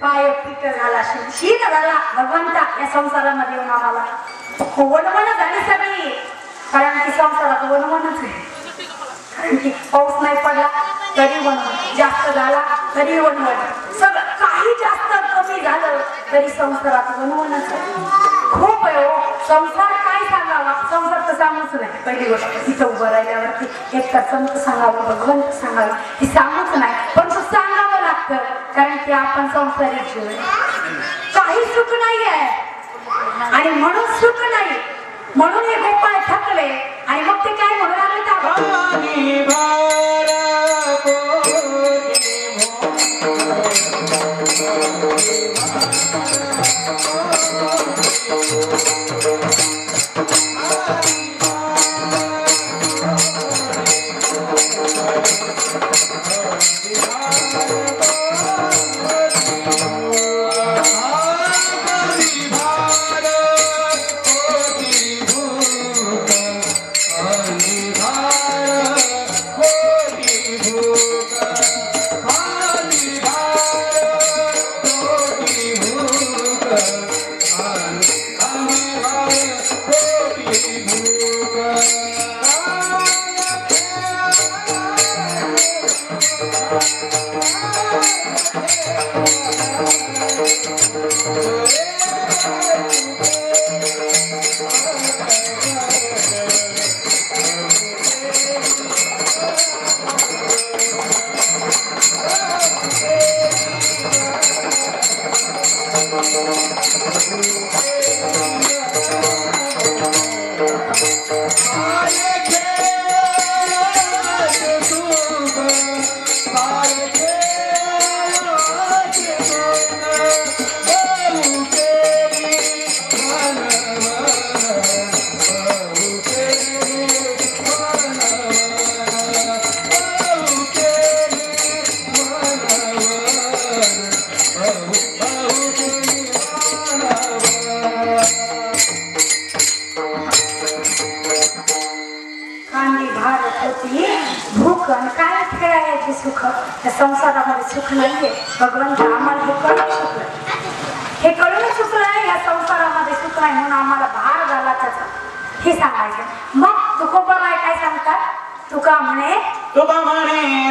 पाय पीठ झाला शीन झाला. भगवंता या संसारामध्ये येऊन आम्हाला वनवन झाली सगळी. कारण की संसारात वनवनच आहे. कारण की पाऊस नाही पडला तरी वनवन. जास्त झाला तरी वनवन. सगळं काही जास्त कमी झालं तरी संसारात वनवनच आहे. खूप आहे हो. संसार काय सांगावा? संसार तर सांगूच नाही. पहिली गोष्ट तिथं उभं राहिल्यावरती एक तर संत सांगावं भगवंत सांगावं. ती सांगूच नाही पण तो सांगावं लागतं. कारण की आपण संसारिक जीव काही सुख नाही आहे आणि म्हणून सुख नाही. म्हणून हे गोपाळ थकले. आणि मग ते काय म्हणू लागले का Oh, yeah. होती भूक आणि काय खेळायची सुख? त्या संसारामध्ये सुख नाहीये. भगवंत आम्हाला हे कळून चुकलं. हे कळून चुकलं या संसारामध्ये सुख नाही म्हणून आम्हाला भार झाला त्याचा. हे सांगायचं. मग तुकोबाबाई काय सांगतात तुका म्हणे तुका म्हणे